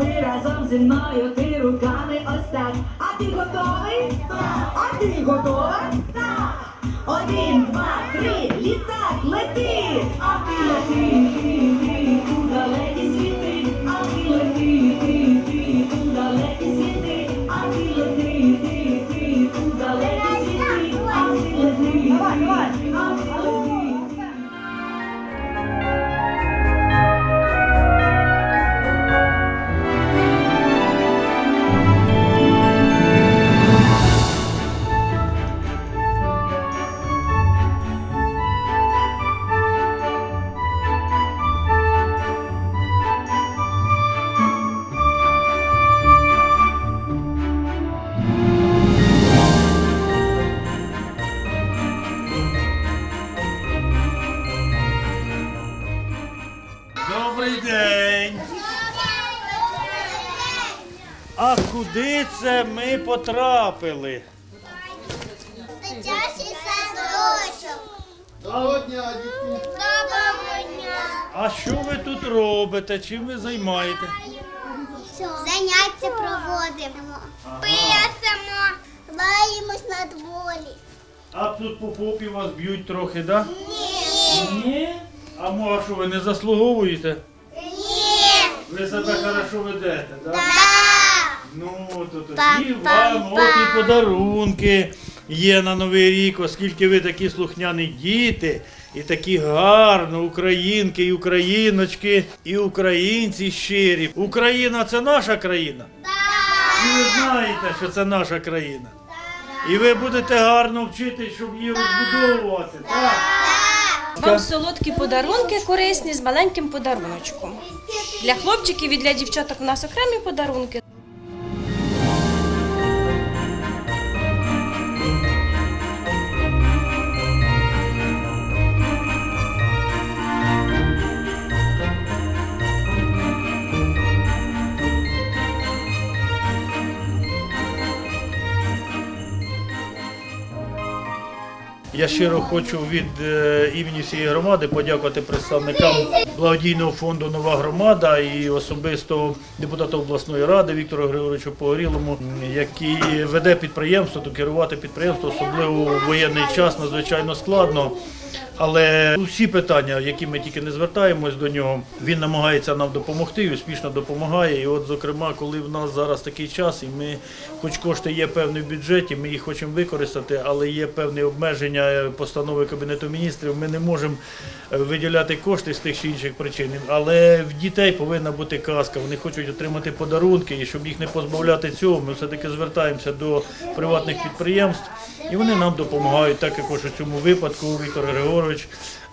зроби разом зі мною ти руками ось так. А ти готовий? Так. А ти готова? Так. Один, два, три, літак, лети! А ти лети, куди це ми потрапили? Дитячий садочок. Доброго дня, дітки! Доброго дня. А що ви тут робите? Чим ви займаєте? Заняття проводимо. Писемо. Лаємось на дворі. А тут по попі вас б'ють трохи, да? Ні. Ні. А може, що ви не заслуговуєте? Ні. Ви себе хорошо ведете, да? Да. Ну, то тоді вам от і подарунки є на Новий рік, оскільки ви такі слухняні діти, і такі гарно, українки, і україночки, і українці щирі. Україна це наша країна. І ви знаєте, що це наша країна. І ви будете гарно вчити, щоб її розбудовувати. Так? Вам солодкі подарунки корисні з маленьким подаруночком. Для хлопчиків і для дівчаток у нас окремі подарунки. Я щиро хочу від е, імені всієї громади подякувати представникам благодійного фонду Нова громада і особисто депутату обласної ради Віктору Григоровичу Погорілому, який веде підприємство, то керувати підприємство, особливо у воєнний час, надзвичайно складно. Але усі питання, які ми тільки не звертаємось до нього, він намагається нам допомогти і успішно допомагає. І от, зокрема, коли в нас зараз такий час, і ми, хоч кошти є певні в бюджеті, ми їх хочемо використати, але є певні обмеження е, постанови Кабінету міністрів. Ми не можемо е, виділяти кошти з тих чи інших причин. Але в дітей повинна бути казка. Вони хочуть отримати подарунки, і щоб їх не позбавляти цього, ми все-таки звертаємося до приватних підприємств, і вони нам допомагають, так як у цьому випадку Віктор Григорович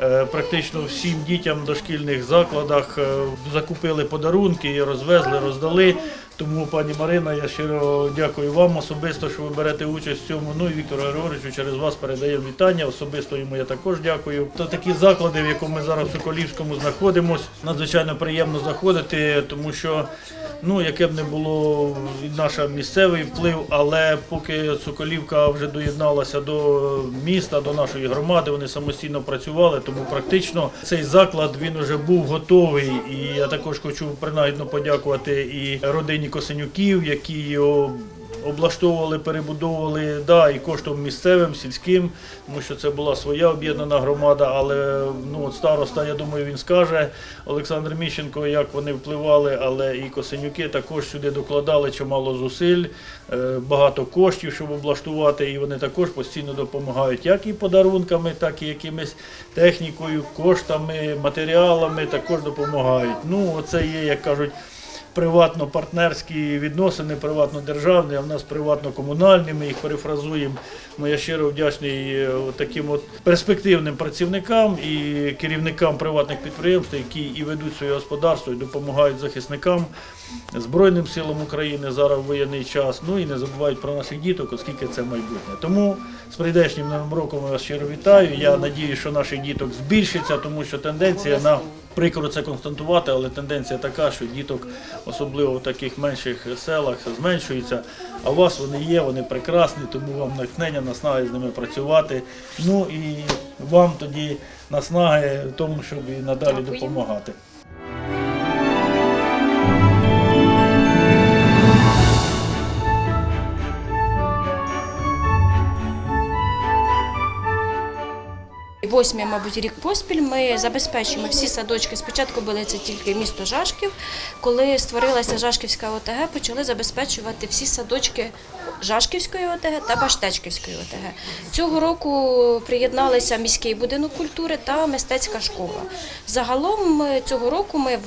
е, практично всім дітям в дошкільних закладах е, закупили подарунки, розвезли, роздали. Тому, пані Марина, я щиро дякую вам особисто, що ви берете участь в цьому. Ну і Віктору Григоровичу через вас передаємо вітання. Особисто йому я також дякую. То такі заклади, в якому ми зараз в Соколівському знаходимося, надзвичайно приємно заходити, тому що ну яке б не було наш місцевий вплив, але поки Соколівка вже доєдналася до міста, до нашої громади, вони самостійно працювали, тому практично цей заклад він вже був готовий. І я також хочу принагідно подякувати і родині Косенюків, які його облаштовували, перебудовували, да, і коштом місцевим, сільським, тому що це була своя об'єднана громада, але ну, от староста, я думаю, він скаже, Олександр Міщенко, як вони впливали, але і Косенюки також сюди докладали чимало зусиль, е, багато коштів, щоб облаштувати, і вони також постійно допомагають як і подарунками, так і якимись технікою, коштами, матеріалами також допомагають. Ну, оце є, як кажуть, приватно-партнерські відносини, приватно-державні, а в нас приватно-комунальні, ми їх перефразуємо. Ну, я щиро вдячний е, таким от перспективним працівникам і керівникам приватних підприємств, які і ведуть своє господарство, і допомагають захисникам, Збройним силам України зараз в воєнний час. Ну і не забувають про наших діток, оскільки це майбутнє. Тому з прийдешнім новим роком я вас щиро вітаю. Я надію, що наших діток збільшиться, тому що тенденція на прикро це констатувати, але тенденція така, що діток, особливо в таких менших селах, зменшується. А у вас вони є, вони прекрасні, тому вам натхнення, наснаги з ними працювати. Ну і вам тоді наснаги в тому, щоб і надалі допомагати. Восьмий, мабуть, рік поспіль ми забезпечуємо всі садочки. Спочатку були це тільки місто Жашків. Коли створилася Жашківська ОТГ, почали забезпечувати всі садочки Жашківської ОТГ та Баштечківської ОТГ. Цього року приєдналися міський будинок культури та мистецька школа. Загалом цього року ми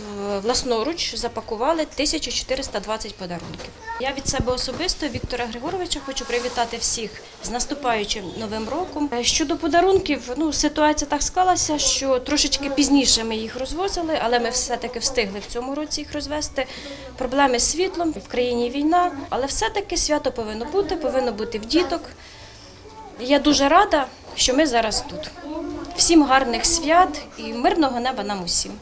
власноруч запакували 1420 подарунків. Я від себе особисто Віктора Григоровича хочу привітати всіх з наступаючим новим роком. Щодо подарунків, ну ситуація так склалася, що трошечки пізніше ми їх розвозили, але ми все-таки встигли в цьому році їх розвести. Проблеми з світлом в країні війна, але все-таки свято повинно бути, повинно бути в діток. Я дуже рада, що ми зараз тут. Всім гарних свят і мирного неба нам усім.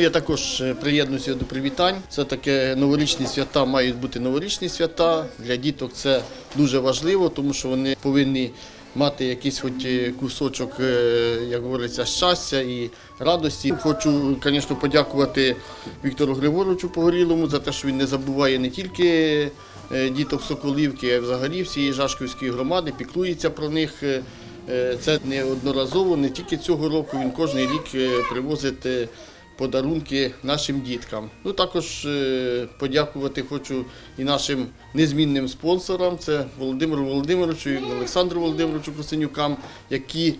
Я також е, приєднуюся до привітань. Це таке новорічні свята мають бути новорічні свята. Для діток це дуже важливо, тому що вони повинні мати якийсь хоч е, кусочок, е, як говориться, щастя і радості. Хочу, звісно, подякувати Віктору Григоровичу Погорілому за те, що він не забуває не тільки діток Соколівки, а взагалі всієї Жашківської громади, піклується про них. Це неодноразово, не тільки цього року. Він кожен рік привозить подарунки нашим діткам. Ну також е, подякувати хочу і нашим незмінним спонсорам. Це Володимиру Володимировичу і Олександру Володимировичу Косенюкам, які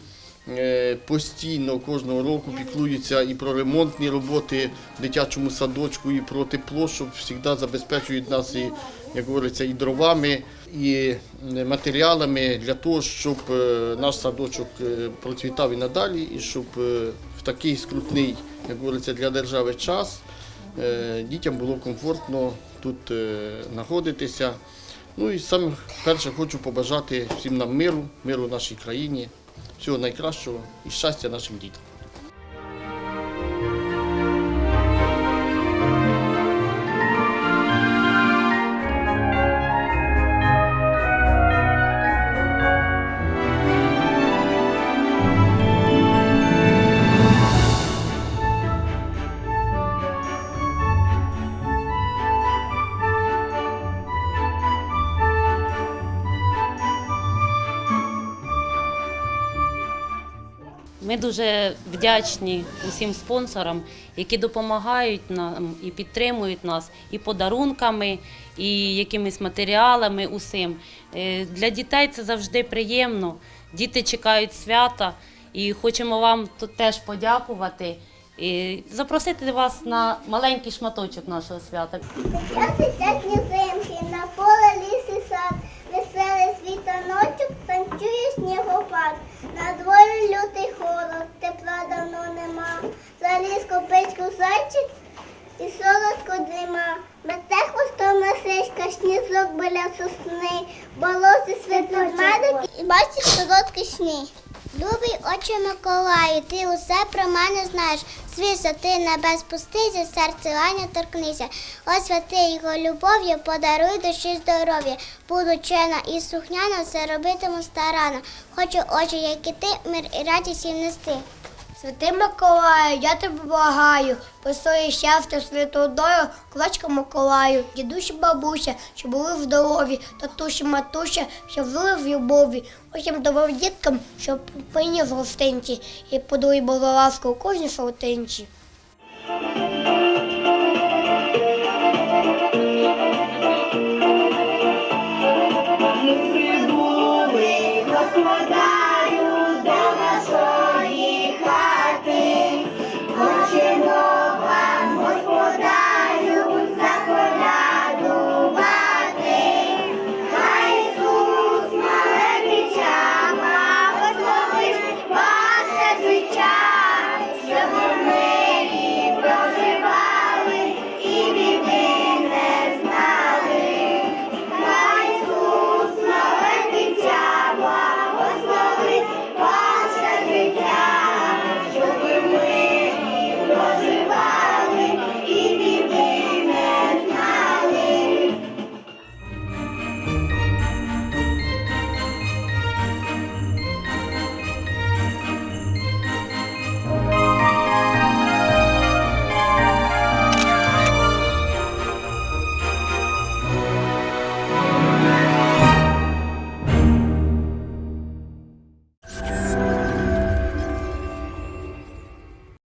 е, постійно кожного року піклуються і про ремонтні роботи в дитячому садочку, і про тепло, щоб завжди забезпечують нас і, як говориться, і дровами, і е, матеріалами для того, щоб наш садочок процвітав і надалі, і щоб такий скрутний, як говориться, для держави час е, дітям було комфортно тут е, знаходитися. Ну і саме перше хочу побажати всім нам миру, миру нашій країні, всього найкращого і щастя нашим дітям. Ми дуже вдячні усім спонсорам, які допомагають нам і підтримують нас і подарунками, і якимись матеріалами. Усім Е, для дітей це завжди приємно. Діти чекають свята, і хочемо вам тут теж подякувати. І запросити вас на маленький шматочок нашого свята. На поле ліс і сад. Веселий світаночок танцює снігопад. На дворі Любий Миколаю, ти усе про мене знаєш. Свіса, ти небес пустися, серце ланя торкнися. Ось святи його любов'ю, подаруй душі здоров'я. Буду чена і сухняна, все робитиму старано. Хочу очі, як і ти, мир і радість їм нести. Святий Миколаю, я тебе благаю, посої щастя святодою, кулачка Миколаю, дідусь бабуся, що були в здорові, татуші, матуся, що жили в любові. Усім добрим діткам, щоб пині з гостинці, і подуй було ласку у кожній солотинці.